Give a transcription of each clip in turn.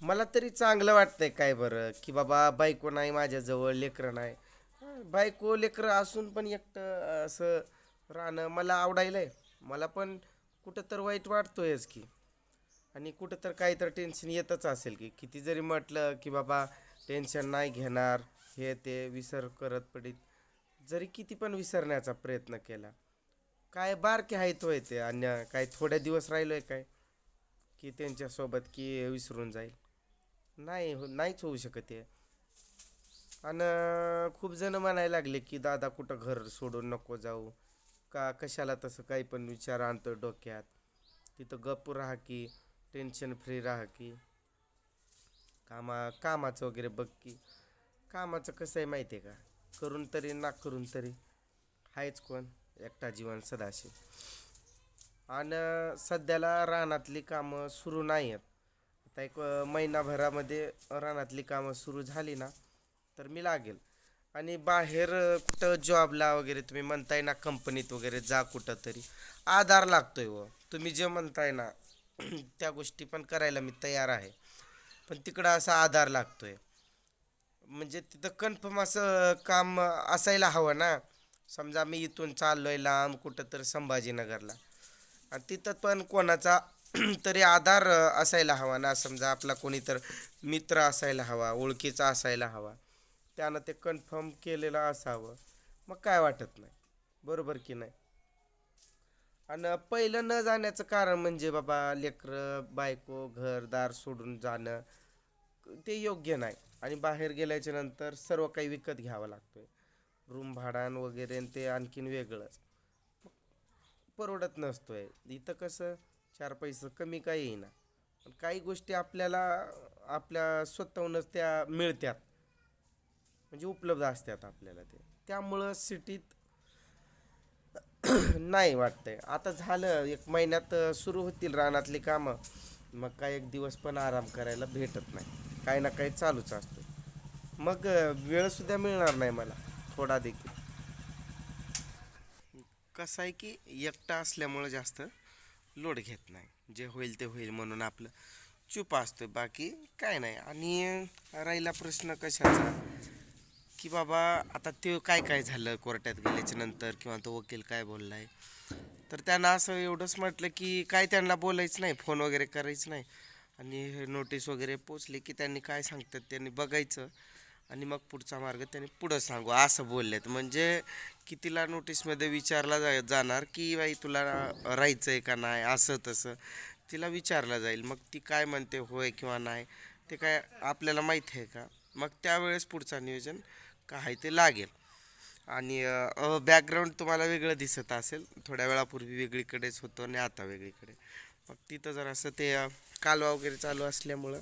मला तरी चांगलं वाटतंय काय बरं की बाबा बायको नाही माझ्याजवळ लेकरं नाही. बायको लेकरं असून पण एकटं असं राहणं मला आवडायलंय. मला पण कुठं तर वाईट वाटतोयच की. आणि कुठं तर काही तर टेन्शन येतच असेल की किती जरी म्हटलं की बाबा टेन्शन नाही घेणार हे ते विसर करत पडीत. जरी किती पण विसरण्याचा प्रयत्न केला. काय बारके आहेत होय ते अन्य काय थोड्या दिवस राहिलोय काय की त्यांच्यासोबत की विसरून जाईल. नाही हो नाहीच होऊ शकत आहे आणि खूप जण म्हणायला लागले की दादा कुठं घर सोडून नको जाऊ. का कशाला तसं काही पण विचार आणतो डोक्यात. तिथं गप्प राहा की टेन्शन फ्री राहा की. कामा कामाचं वगैरे बघ की. कामाचं कसं आहे माहिती आहे का? करून तरी ना करून तरी. आहेच कोण? एकटा जीवन सदाशिव. आणि सध्याला रानातली कामं सुरू नाही आहेत आता एक महिनाभरामध्ये रानातली कामं सुरू झाली ना तर मी लागेल. आणि बाहेर कुठं जॉबला वगैरे तुम्ही म्हणताय ना कंपनीत वगैरे जा कुठं तरी आधार लागतोय व. तुम्ही जे म्हणताय ना त्या गोष्टी पण करायला मी तयार आहे. पण तिकडं असा आधार लागतोय. म्हणजे तिथं कन्फर्म असं काम असायला हवं ना. समजा मी इथून चाललोय लांब कुठं तर संभाजीनगरला. आणि तिथं पण कोणाचा तरी आधार असायला हवा ना. समजा आपला कोणी तर मित्र असायला हवा ओळखीचा असायला हवा. त्यानं ते कन्फर्म केलेलं असावं. मग काय वाटत नाही. बरोबर की नाही? आणि पहिलं न जाण्याचं कारण म्हणजे बाबा लेकरं बायको घरदार सोडून जाणं ते योग्य नाही. आणि बाहेर गेल्याच्यानंतर सर्व काही विकत घ्यावं लागतोय. रूम भाडान वगैरे आणि ते आणखीन वेगळंच. परवडत नसतोय. इथं कसं चार पैसे कमी काही येईना. पण काही गोष्टी आपल्याला आपल्या स्वतःहूनच त्या मिळतात म्हणजे उपलब्ध असतात आपल्याला ते. त्यामुळं सिटीत नाही वाटतंय. आता झालं एक महिन्यात सुरू होतील रानातली कामं. मग काय एक दिवस पण आराम करायला भेटत नाही. काही ना काही चालूच असतो. मग वेळसुद्धा मिळणार नाही मला थोडा देखील. कसं आहे की एकटा असल्यामुळं जास्त लोड घेत नाही. जे होईल ते होईल म्हणून आपलं चूप असतं बाकी काय नाही. आणि राहिला प्रश्न कशाचा? की बाबा आता ते काय काय झालं कोर्टात गेल्याच्यानंतर? किंवा तो वकील काय बोललाय? तर त्यांना असं एवढंच म्हटलं की काय त्यांना बोलायचं नाही फोन वगैरे करायचं नाही. आणि नोटीस वगैरे पोचली की त्यांनी काय सांगतात त्यांनी बघायचं. आणि मग पुढचा मार्ग त्यांनी पुढं सांगू असं बोललेत. म्हणजे की तिला नोटीसमध्ये विचारला जा जाणार की बाई तुला राहायचं आहे का नाही असं तसं. तिला विचारलं जाईल मग ती काय म्हणते होय किंवा नाही ते काय आपल्याला माहीत आहे का? मग त्यावेळेस पुढचं नियोजन काय ते लागेल. आणि बॅकग्राऊंड तुम्हाला वेगळं दिसत असेल थोड्या वेळापूर्वी वेगळीकडेच होतं आणि आता वेगळीकडे. मग तिथं जर असं ते कालवा वगैरे चालू असल्यामुळं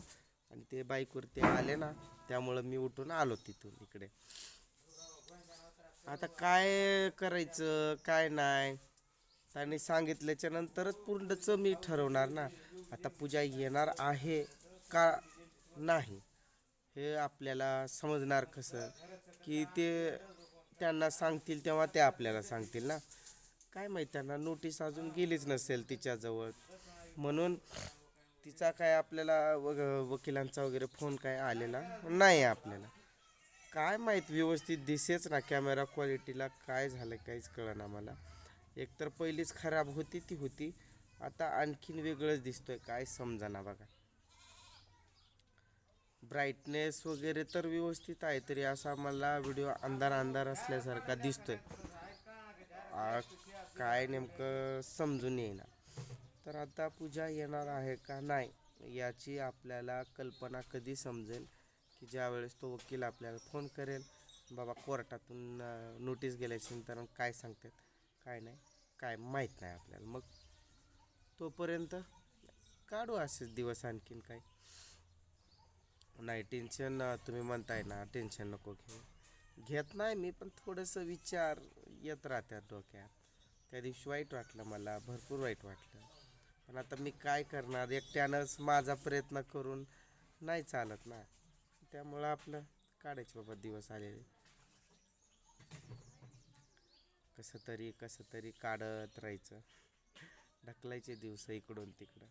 आणि ते बाईकवरती आले ना त्यामुळं मी उठून आलो तिथून इकडे. आता काय करायचं काय नाही. त्यांनी सांगितल्याच्या नंतरच पूर्णचं मी ठरवणार ना. आता पूजा येणार आहे का नाही हे आपल्याला समजणार कसं? की ते त्यांना सांगतील तेव्हा ते आपल्याला सांगतील ना. काय माहीत त्यांना नोटीस अजून गेलीच नसेल तिच्याजवळ. म्हणून तिचा काय आपल्याला वग वकिलांचा वगैरे फोन काय आलेला नाही आपल्याला. काय माहीत व्यवस्थित दिसेच ना कॅमेरा क्वालिटीला काय झालं काहीच कळना मला. एकतर पहिलीच खराब होती ती होती. आता आणखीन वेगळंच दिसतोय काय समजाना बघा. ब्राईटनेस वगैरे तर व्यवस्थित आहे तरी असा मला व्हिडिओ अंधार अंधार असल्यासारखा दिसतोय. काय नेमकं समजून येईना. तर आता पूजा येणार आहे का नाही याची आपल्याला कल्पना कधी समजेल की ज्या वेळेस तो वकील आपल्याला फोन करेल बाबा कोर्टातून नोटीस गेल्याच्यानंतर काय सांगतात काय नाही काय माहीत नाही आपल्याला. मग तोपर्यंत काढू असेच दिवस आणखीन काय नाही टेन्शन तुम्ही म्हणताय ना टेन्शन नको घेऊ. घेत नाही मी पण थोडंसं विचार येत राहत्या डोक्यात. त्या दिवशी वाईट वाटलं मला भरपूर वाईट वाटलं. पण आता मी काय करणार? एकट्यानंच माझा प्रयत्न करून नाही चालत ना. त्यामुळं आपलं काढायचे बाबा दिवस आलेले. कसं तरी कसं तरी काढत राहायचं. ढकलायचे दिवस इकडून तिकडं.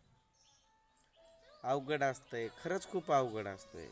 अवघड असतंय. खरंच खूप अवघड असतंय.